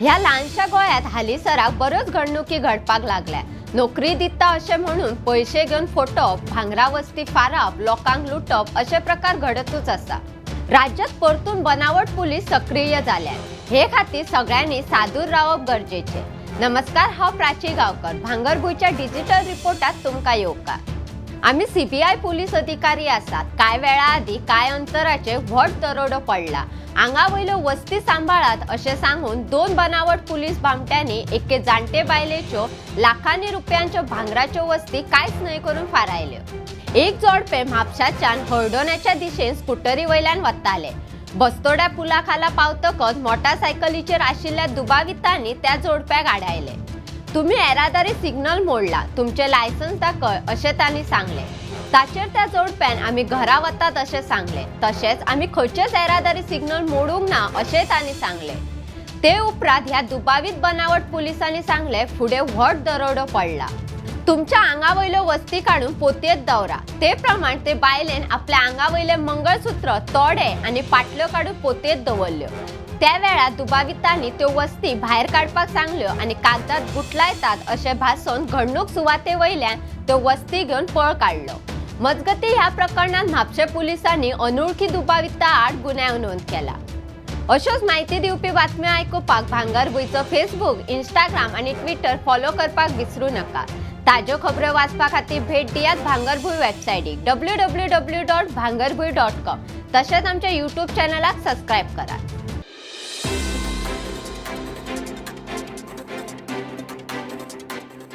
ह्या लहानशा गोळ्यात हालीसराक बरोच घडणुकी घडपाक लागल्या नोकरी दिता अशें म्हणून पयशे घेवन फोटोप भांगरा वस्ती फारप लोकांक लुटप अशे प्रकार घडतूच आसा राज्यात परतून बनावट पोलीस सक्रिय जाल्यात हे खातीर सगळ्यांनी सादूर रावप गरजेचे. नमस्कार हांव प्राची गांवकर. भांगरभूंयच्या डिजिटल रिपोर्टात तुमकां येवकार. आम्ही सीबीआय पोलीस अधिकारी आसात कांय वेळा आधी कांय अंतराचे व्हड दरोडो पडला. आंगा वयल्यो वस्ती सांबाळात अशें सांगून दोन बनावट पुलीस भामट्यांनी एके जाणटे बायलेच्यो लाखांनी रुपयांच्यो भांगराच्यो वस्ती कांयच न्हय करून फारायल्यो एक जोडपे म्हापशाच्यान हळडोण्याच्या दिशेन स्कुटरी वयल्यान वताले बस्तोड्या पुला खाला पावतकच मोटारसायकलीचेर आशिल्ल्या दुबावितांनी त्या जोडप्याक आडायले तुम्ही येरादारी सिग्नल मोडला. तुमचे लायसन्स दाखय अशें तांणी सांगले. ताचेर त्या जोडप्यान आमी घरा वतात अशें सांगले. तशेंच आमी खंयचेच येरादारी सिग्नल मोडूंक ना अशें तांणी सांगले. ते उपरांत ह्या दुबावीत बनावट पुलिसांनी सांगले फुडें व्हड दरोडो पडला. तुमच्या आंगा वयल्यो वस्ती काडून पोतयेत दवरा. ते प्रमाण ते बायलेन आपल्या आंगा वयले मंगळसूत्र तोडे आनी पाटल्यो काडून पोतयेत दवरल्यो. त्या वेळार दुबावितांनी त्यो वस्ती भायर काडपाक सांगल्यो आनी कागदात गुटलायतात अशें भासून घडणूक सुवाते वयल्यान त्यो वस्ती घेवन पळ काडलो मजगती ह्या प्रकरणात म्हापशे पुलिसांनी अनोळखी दुबाविता आड गुन्यांव नोंद केला. अश्योच माहिती दिवपी बातम्यो आयकुपाक भांगरभूंयचो फेसबूक इंस्टाग्राम आनी ट्विटर फॉलो करपाक विसरूं नाका. ताज्यो खबरो वाचपा खातीर भेट दियात Bhangarbhuin वेबसायटीक W W W dot Bhangarbhuin dot com. तशेंच आमच्या युट्यूब चॅनलाक सबस्क्रायब करात